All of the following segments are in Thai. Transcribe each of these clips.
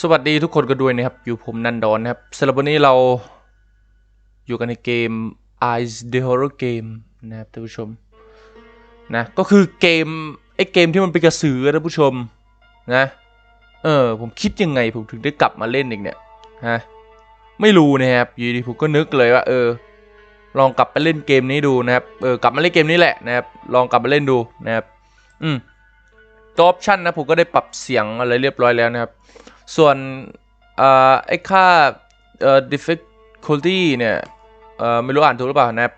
สวัสดีทุกคนกันด้วยนะครับ อยู่ผมนันดอนนะครับสำหรับวันนี้เราอยู่กันในเกม Eyes the Horror Game นะครับท่านผู้ชมนะก็คือเกมไอ้เกมที่มันเป็นกระสือนะท่านผู้ชมนะเออผมคิดยังไงผมถึงได้กลับมาเล่นอีกเนี่ยฮะไม่รู้นะครับอยู่ดีผมก็นึกเลยว่าเออ ลองกลับไปเล่นเกมนี้ดูนะครับเออกลับมาเล่นเกมนี้แหละนะครับลองกลับมาเล่นดูนะครับอืมตัวออปชั่นนะผมก็ได้ปรับเสียงอะไรเรียบร้อยแล้วนะครับ ส่วนเออไอ้ค่าเอ่อ difficulty เนี่ยเออไม่รู้อ่านถูกหรือเปล่านะครับ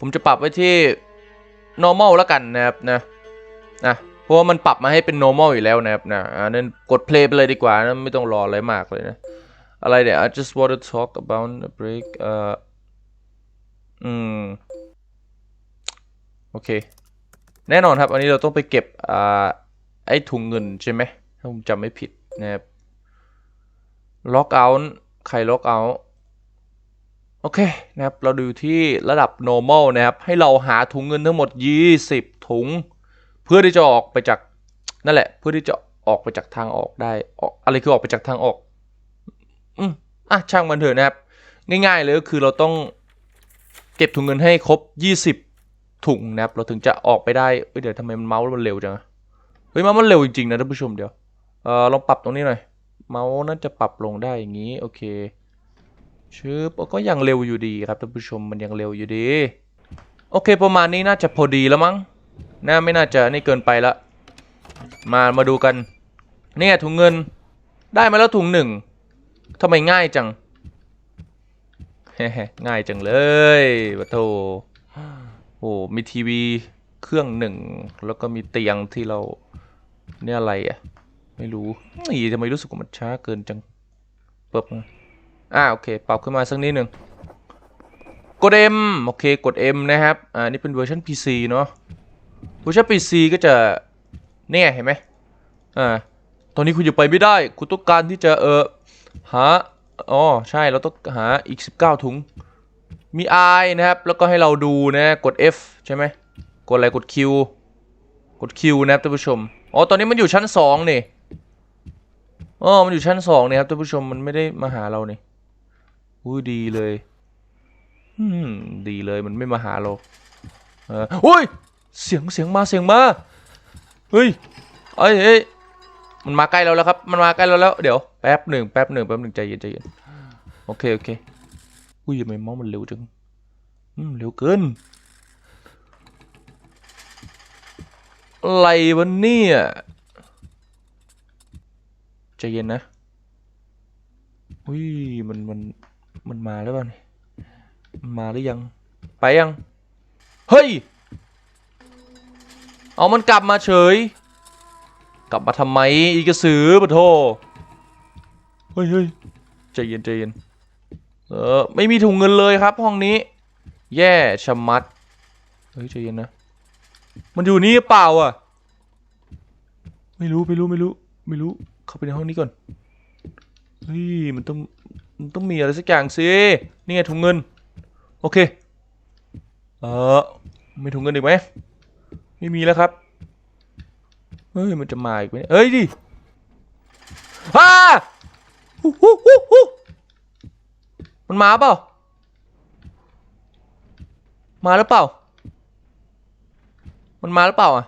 ผมจะปรับไว้ที่ normal แล้วกันนะครับนะนะเพราะว่ามันปรับมาให้เป็น normal อยู่แล้วนะครับนะนั้นกด play ไปเลยดีกว่านะไม่ต้องรออะไรมากเลยนะ อะไรเนี่ย I just want to talk about a break เอ่ออืม โอเค แน่นอนครับ อันนี้เราต้องไปเก็บอ่าไอ้ถุงเงินใช่ไหมถ้าผมจำไม่ผิดนะครับ ล็อกเอาท์ใครล็อกเอาท์โอเคนะครับ เราดูที่ระดับ normal นะครับ ให้เราหาถุงเงินทั้งหมด 20 ถุง เพื่อที่จะออกไปจากนั่นแหละ เพื่อที่จะออกไปจากทางออกได้ออกอะไรคือออกไปจากทางออก อืมอะช่างมันเถอะนะครับ ง่ายๆเลยก็คือเราต้องเก็บถุงเงินให้ครบ 20 ถุงนะครับ เราถึงจะออกไปได้เอ้ยเดี๋ยวทำไมมันเมาส์มันเร็วจังเฮ้ยมันเร็วจริงๆนะท่านผู้ชมเดี๋ยวเออลองปรับตรงนี้หน่อย เมาส์น่าจะปรับลงได้อย่างนี้โอเคชึบก็ยังเร็วอยู่ดีครับท่านผู้ชมมันยังเร็วอยู่ดี โอเคประมาณนี้น่าจะพอดีแล้วมั้งน่าไม่น่าจะนี่เกินไปละ มามาดูกัน เนี่ยถุงเงินได้มาแล้วถุงหนึ่งทำไมง่ายจังง่ายจังเลยปะโถโอ้มีทีวีเครื่องหนึ่ง แล้วก็มีเตียงที่เราเนี่ยอะไรอะ ไม่รู้นี่ทำไมรู้สึกว่ามันช้าเกินจังเปิบมาอ่าโอเค ปรับขึ้นมาสักนิดหนึ่งกด M โอเคกด M นะครับ อ่า นี่เป็นเวอร์ชัน PC เนาะเวอร์ชัน PC ก็จะ เนี่ย เห็นไหมอ่า ตอนนี้คุณอยู่ไปไม่ได้ คุณต้องการที่จะเออหา อ๋อ ใช่ เราต้องหาอีก 19 ถุง มี I นะครับ แล้วก็ให้เราดูนะ กด F ใช่ไหม กดอะไร กด Q กด Q นะครับท่านผู้ชม อ๋อ ตอนนี้มันอยู่ชั้น 2 นี่ อ๋อมันอยู่ชั้น2นี่ยครับท่านผู้ชมมันไม่ได้มาหาเราเนี่ยอุ้ยดีเลย อืมดีเลยมันไม่มาหาเราเอออุ้ยเสียงเสียงมาเสียงมาเฮ้ยเอ้ยเอ้ยมันมาใกล้เราแล้วครับ มันมาใกล้เราแล้วเดี๋ยวแป๊บหนึ่งแป๊บหนึ่งแป๊บหนึ่งใจเย็นใจเย็นโอเคโอเคอุ้ยทำไมมาส์มันเร็วจังอืมเร็วเกินอะไรวะเนี่ย ใจเย็นนะ อุ้ยมันมันมันมาแล้วป่ะเนี่มันมาหรือยัง ไปยัง เฮ้ย เอามันกลับมาเฉย กลับมาทำไมอีกระสือปะโทเฮ้ยเฮ้ยใจเย็นใจเย็นเออไม่มีถุงเงินเลยครับห้องนี้ แย่ชะมัด เฮ้ยใจเย็นนะ มันอยู่นี่เปล่าอะ ไม่รู้ไม่รู้ไม่รู้ไม่รู้ เข้าไปในห้องนี้ก่อนเฮ้ยมันต้องมันต้องมีอะไรสักอย่างสินี่ไงถุงเงิน โอเค เออมีถุงเงินอีกไหมไม่มีแล้วครับเฮ้ยมันจะมาอีกไหมเนี่ยเอ้ยดิฮ่าฮู้ฮู้ฮู้ฮู้มันมาเปล่า มาหรือเปล่า มันมาหรือเปล่าอะ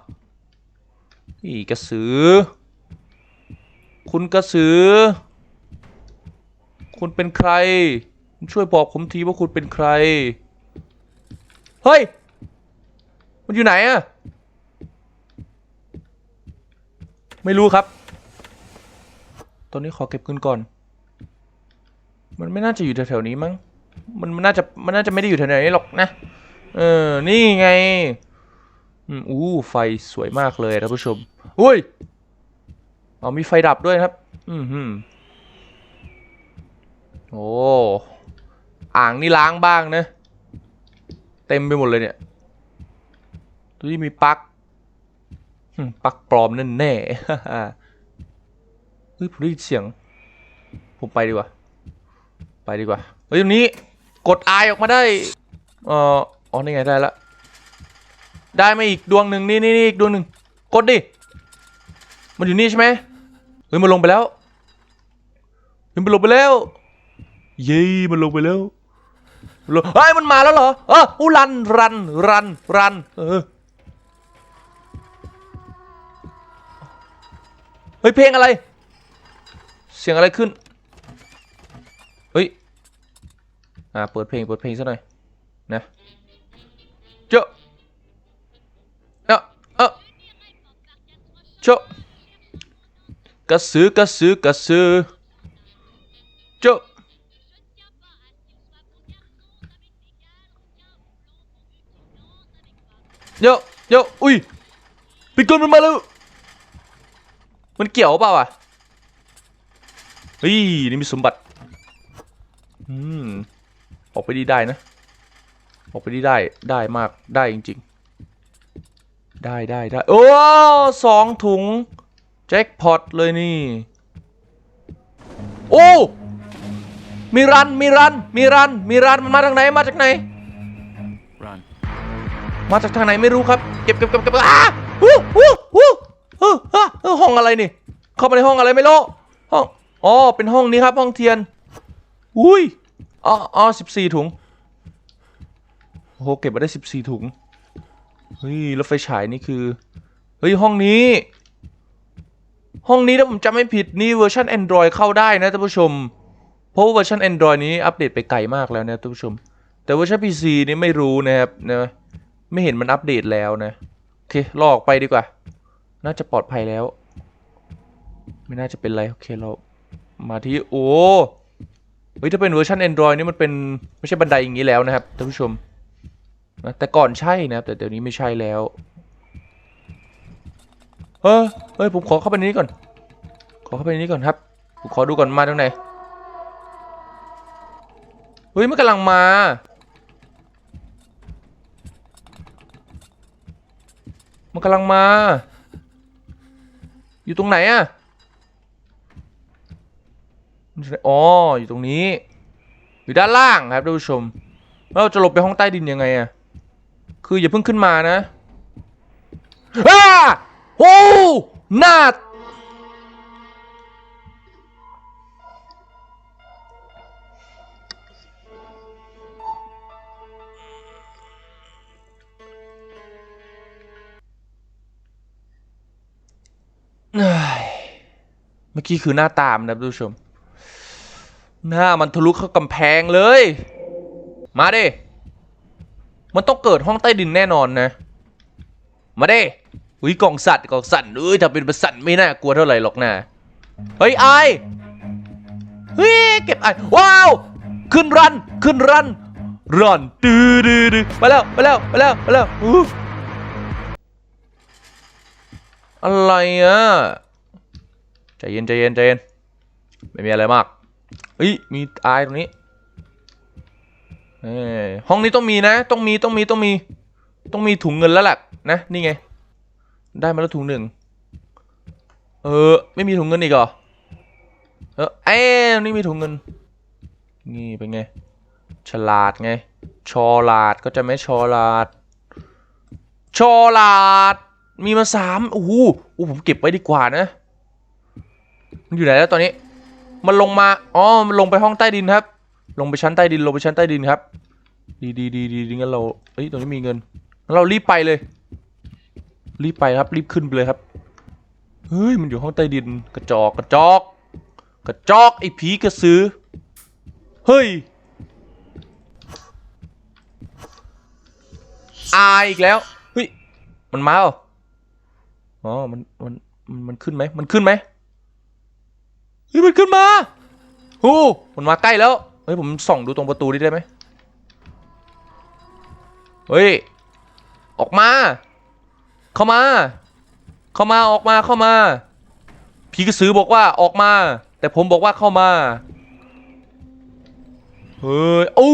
อีกระสือ คุณกระสือ คุณเป็นใคร ช่วยบอกผมทีว่าคุณเป็นใคร เฮ้ย มันอยู่ไหนอะไม่รู้ครับ ตอนนี้ขอเก็บเงินก่อน มันไม่น่าจะอยู่แถวๆนี้มั้ง มันมันน่าจะมันน่าจะไม่ได้อยู่แถวๆนี้หรอกนะ เออ นี่ไง อือู้ไฟสวยมากเลยท่านผู้ชม อุ้ย เอมีไฟดับด้วยครับ อืมฮึมโอ้อ่างนี่ล้างบ้างนะ เต็มไปหมดเลยเนี่ยตัวนี้มีปลั๊กปลั๊กปลอมแน่แน่เฮ้ยผมได้ยินเสียง ผมไปดีกว่า ไปดีกว่า เฮ้ยตรงนี้กด I ออกมาได้เอ่ออ๋อนี่ไงได้ละ ได้มาอีกดวงหนึ่งนี่นี่นี่อีกดวงหนึ่งกดดิ มันอยู่นี่ใช่ไหม ฮ้ยมันลงไปแล้วมันลงไปแล้ว เย้มันลงไปแล้วลงเฮ้ยมันมาแล้วเหรอเอออู้รันรันรันรันเออเฮ้ยเพลงอะไร เสียงอะไรขึ้นเฮ้ยอ่าเปิดเพลงเปิดเพลงซะหน่อยนะเจ้าเออเออเจ้า กระสือกระสือกระสือเจ้าเดี๋ยวเดี๋ยวอุ้ยปิดกลมันมาแล้วมันเกี่ยวเปล่าอะเฮ้ยนี่มีสมบัติอืมออกไปดีได้นะ ออกไปดีได้ได้มากได้จริง ๆ ได้ได้ได้โอ้สองถุง จ็คพอตเลยนี่ โอ้ มีรัน มีรัน มีรัน มีรัน มันมาทางไหน มาจากไหน Run. มาจากทางไหนไม่รู้ครับ เก็บเก็บเก็บเก็บอ้าฮู้ฮู้ฮู้เออเออเออห้องอะไรนี่ เข้าไปในห้องอะไรไม่รู้ ห้อง อ๋อ เป็นห้องนี้ครับ ห้องเทียน อุ้ย อ๋ออ๋อสิบสี่ถุง โอ้โห เก็บมาได้สิบสี่ถุง เฮ้ย แล้วไฟฉายนี่คือ เฮ้ย ห้องนี้ ห้องนี้ถ้าผมจำไม่ผิดนี่เวอร์ชัน Android เข้าได้นะท่านผู้ชม เพราะเวอร์ชัน Android นี้อัปเดตไปไกลมากแล้วนะท่านผู้ชม แต่เวอร์ชัน PC นี่ไม่รู้นะครับนะไม่เห็นมันอัปเดตแล้วนะ โอเคลอกไปดีกว่า น่าจะปลอดภัยแล้ว ไม่น่าจะเป็นไรโอเคเรามาที่โอ้เฮ้ยถ้าเป็นเวอร์ชัน Android นี่มันเป็นไม่ใช่บันไดอย่างนี้แล้วนะครับท่านผู้ชมนะแต่ก่อนใช่นะครับแต่เดี๋ยวนี้ไม่ใช่แล้ว เฮ้ยเฮ้ยผมขอเข้าไปนี้ก่อน ขอเข้าไปนี้ก่อนครับ ผมขอดูก่อนมาทางไหน เฮ้ยมันกำลังมา มันกำลังมา อยู่ตรงไหนอะอ๋อ อยู่ตรงนี้ อยู่ด้านล่างครับท่านผู้ชม เราจะหลบไปห้องใต้ดินยังไงอะคืออย่าเพิ่งขึ้นมานะอ้า โอ้หน้าเอ้ยเมื่อกี้คือหน้าตามนะท่านผู้ชม หน้ามันทะลุเข้ากำแพงเลย มาดิมันต้องเกิดห้องใต้ดินแน่นอนนะ มาดิ อุ้ยกล่องสัตว์กล่องสัตว์เอ้ยถ้าเป็นประสัตว์ไม่น่ากลัวเท่าไหร่หรอกนะเฮ้ยไอเฮ้ยเก็บไอว้าวขึ้นรันขึ้นรันรันดื้อดื้อดื้อไปแล้วไปแล้วไปแล้วไปแล้วอู้อะไรอะใจเย็นใจเย็นใจเย็นไม่มีอะไรมากเฮ้ยมีไอตรงนี้เอ้ห้องนี้ต้องมีนะ ต้องมีต้องมีต้องมี ต้องมีถุงเงินแล้วแหละนะนี่ไง ได้มาแล้วถุงหนึ่ง เออ ไม่มีถุงเงินอีกเหรอ เออเอ้นี่มีถุงเงิน นี่เป็นไง ฉลาดไง ชอลาดก็จะไม่ชอลาด ชอลาด มีมาสามโอ้โหโอ้ผมเก็บไว้ดีกว่านะ มันอยู่ไหนแล้วตอนนี้ มันลงมา อ๋อ มันลงไปห้องใต้ดินครับ ลงไปชั้นใต้ดิน ลงไปชั้นใต้ดินครับ ดีดีดีดีดีงั้นเราเอ้ย ตรงนี้มีเงิน เรารีบไปเลย รีบไปครับ รีบขึ้นไปเลยครับ เฮ้ย มันอยู่ห้องใต้ดิน กระจอก กระจอก กระจอกไอ้ผีกระสือ เฮ้ย อายอีกแล้ว เฮ้ย มันมาเปล่าอ๋อมันมัน มัน มันขึ้นไหม มันขึ้นไหมเฮ้ย มันขึ้นมาโอ้มันมาใกล้แล้ว เฮ้ย ผมส่องดูตรงประตูนี้ได้ไหมเฮ้ย ออกมา เข้ามา เข้ามาออกมาเข้ามาผีกระสือบอกว่าออกมา แต่ผมบอกว่าเข้ามา เฮ้ยโอ้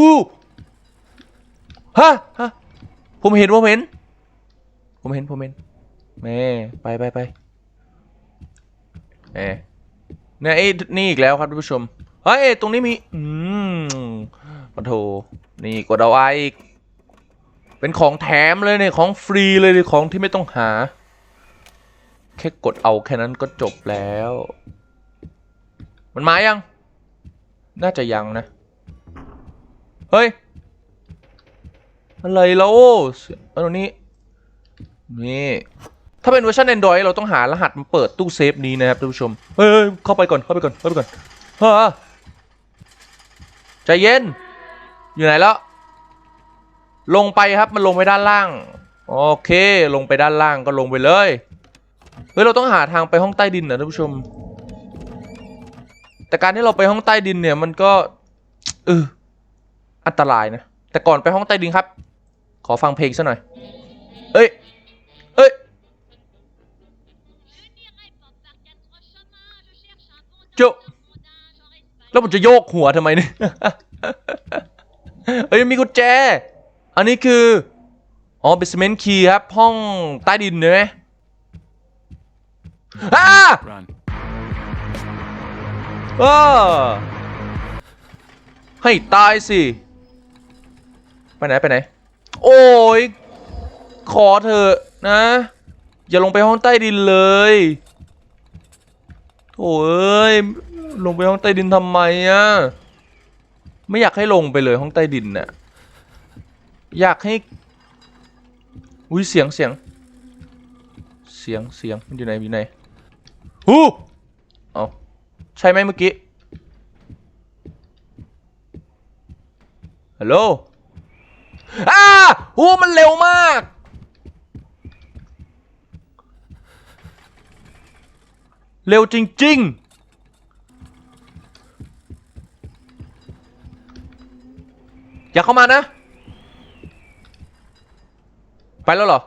ฮะฮะผมเห็นผมเห็น ผมเห็นผมเห็นแม่ไปไปไปแหมเนี่ยไอ้นี่อีกแล้วครับท่านผู้ชมเฮ้ยตรงนี้มี อืมปะโถนี่กดเอาไออีก เป็นของแถมเลยเนี่ยของฟรีเลยเนี่ยของที่ไม่ต้องหา แค่กดเอาแค่นั้นก็จบแล้ว มันมายัง น่าจะยังนะ เฮ้ย อะไรแล้วเอันนี้ นี่ ถ้าเป็นเวอร์ชัน Android เราต้องหารหัสมาเปิดตู้เซฟนี้นะครับท่านผู้ชม เฮ้ยเฮ้ยเข้าไปก่อนเข้าไปก่อนเข้าไปก่อนเฮ้ยใจเย็น อยู่ไหนแล้ว ลงไปครับมันลงไปด้านล่าง โอเค ลงไปด้านล่างก็ลงไปเลยเฮ้ยเราต้องหาทางไปห้องใต้ดินนะท่านผู้ชม แต่การที่เราไปห้องใต้ดินเนี่ยมันก็เอออันตรายนะแต่ก่อนไปห้องใต้ดินครับ ขอฟังเพลงซะหน่อย เอ้ยเอ้ยโจแล้วผมจะโยกหัวทำไมเนี่ยเอ้ยมีกุญแจ อันนี้คือ อ๋อ basement key ครับ ห้องใต้ดินเห็นไหมอ้า Run. เออให้ตายสิ ไปไหน ไปไหน โอ้ย ขอเถอะนะ อย่าลงไปห้องใต้ดินเลยโถ่เอ้ย ลงไปห้องใต้ดินทำไมอะไม่อยากให้ลงไปเลยห้องใต้ดินน่ะ อยากให้อุ้ยเสียงเสียง เสียงเสียงมันอยู่ไหนอยู่ไหนฮู้เอาใช่ไหมเมื่อกี้ฮัลโหลอ้าโอ้มันเร็วมากเร็วจริง ๆ อย่าเข้ามานะ ไปแล้วเหรอ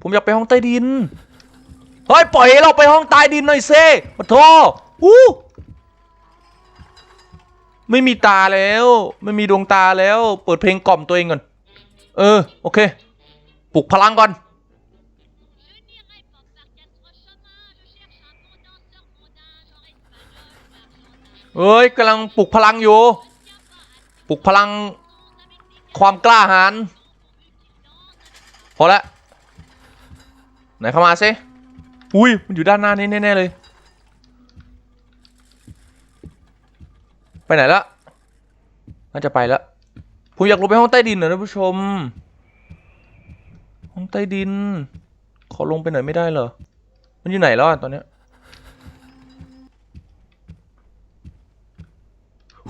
ผมอยากไปห้องใต้ดิน เฮ้ย ปล่อยเราไปห้องใต้ดินหน่อยเซ่ปะโทอู้ไม่มีตาแล้ว ไม่มีดวงตาแล้ว เปิดเพลงกล่อมตัวเองก่อน เออ โอเค ปลุกพลังก่อน เอ้ยกำลังปลุกพลังอยู่ ปลุกพลังความกล้าหาญ พอละไหนเข้ามาซิอุ้ยมันอยู่ด้านหน้านี้แน่ๆเลย ไปไหนละน่าจะไปแล้วผมอยากลงไปห้องใต้ดินหนะท่านผู้ชม ห้องใต้ดิน ขอลงไปหน่อยไม่ได้เหรอ มันอยู่ไหนแล้วตอนเนี้ย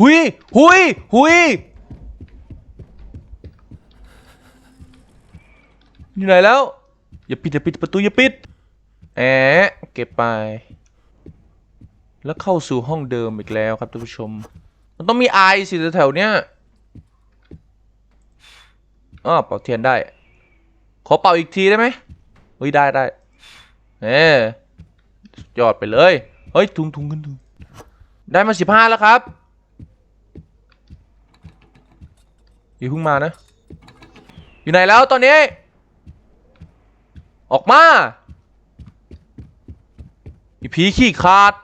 หุยหุยหุย อยู่ไหนแล้ว อย่าปิดอย่าปิดประตูอย่าปิด แอะเก็บไป แล้วเข้าสู่ห้องเดิมอีกแล้วครับท่านผู้ชม มันต้องมีไอสิแถวเนี้ยอ้อเป่าเทียนได้ ขอเป่าอีกทีได้ไหมเฮ้ยได้ได้เอ๊ยอดไปเลย เฮ้ยทุงทุงขึ้นทุงได้มาสิบห้าแล้วครับอย่าเพิ่งมานะ อยู่ไหนแล้วตอนนี้ ออกมาอีผีขี้ขาด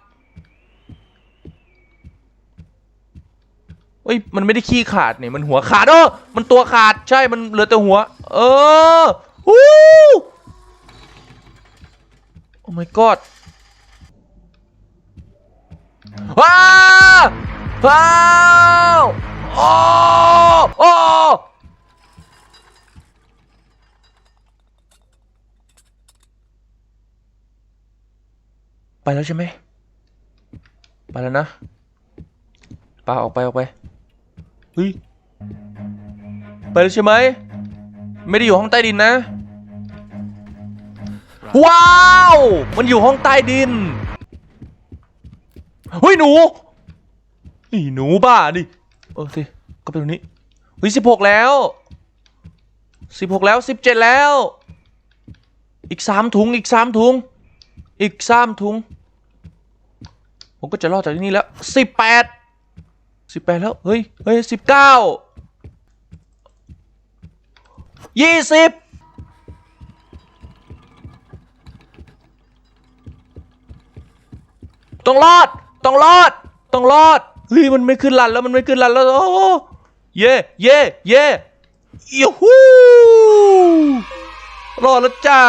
เอ้ย มันไม่ได้ขี้ขาดเนี่ย มันหัวขาดเออมันตัวขาด ใช่ มันเหลือแต่หัว เออวู้โอ้ my god ว้าว้าวโอ้โอ้ ไปแล้วใช่ไหมไปแล้วนะปาออกไปออกไปเฮ้ยไปแล้วใช่ไหมไม่ได้อยู่ห้องใต้ดินนะ ว้าว มันอยู่ห้องใต้ดินเฮ้ยหนูนี่หนูบ้าดิเออสิก็เป็นตรงนี้เฮ้ยสิบหกแล้วสิบหกแล้วสิบเจ็ดแล้ว อีกสามถุงอีกสามถุง อีกสามถุง ผมก็จะรอดจากที่นี่แล้วสิบแปดสิบแปดแล้ว เฮ้ย เฮ้ยสิบเก้ายี่สิบต้องรอด ต้องรอด ต้องรอด เฮ้ย มันไม่ขึ้นลันแล้ว มันไม่ขึ้นลันแล้ว โอ้เย่เย่เย่ยูฮูรอดแล้วจ้า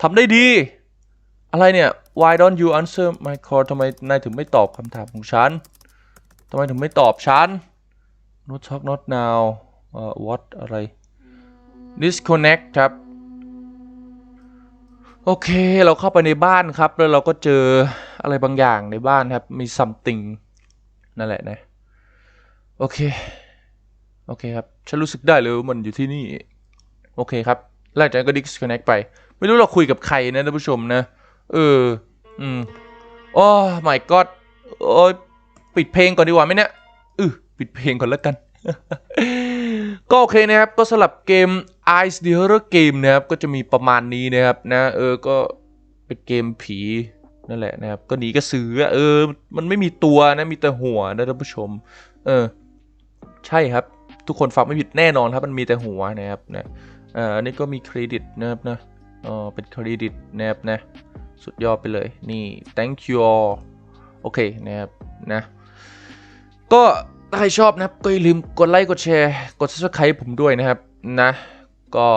ทำได้ดี อะไรเนี่ย why don't you answer my call ทำไมนายถึงไม่ตอบคำถามของฉันทำไมถึงไม่ตอบฉัน not talk not now เอ่อ what อะไร disconnect ครับ โอเคเราเข้าไปในบ้านครับ แล้วเราก็เจออะไรบางอย่างในบ้านครับ มี something นั่นแหละนะ โอเค โอเคครับ ฉันรู้สึกได้เลยว่ามันอยู่ที่นี่ โอเคครับหลังจากนั้นก็ disconnect ไป ไม่รู้เราคุยกับใครนะท่านผู้ชมนะ เออ อืม โอ้ my god โอ้ยปิดเพลงก่อนดีกว่าไหมเนี่ยอือปิดเพลงก่อนแล้วกัน ก็โอเคนะครับ ก็สำหรับเกม Ice the Horror Game นะครับ ก็จะมีประมาณนี้นะครับ นะ เออ ก็เป็นเกมผีนั่นแหละนะครับ ก็หนีกระสือ เออ มันไม่มีตัวนะ มีแต่หัวนะท่านผู้ชม เออ ใช่ครับ ทุกคนฟังไม่ผิดแน่นอนครับ มันมีแต่หัวนะครับนะอ่ออันนี้ก็มีเครดิตนะครับนะเออเป็นเครดิตนะครับนะ สุดยอดไปเลยนี่ thank you all โอเคนะครับนะก็ถ้าใครชอบนะครับก็อย่าลืมกดไลค์กดแชร์กด subscribe ผมด้วยนะครับนะก็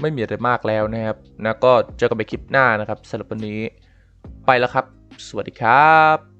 ไม่มีอะไรมากแล้วนะครับนะก็เจอกันใหม่คลิปหน้านะครับสำหรับวันนี้ไปแล้วครับ สวัสดีครับ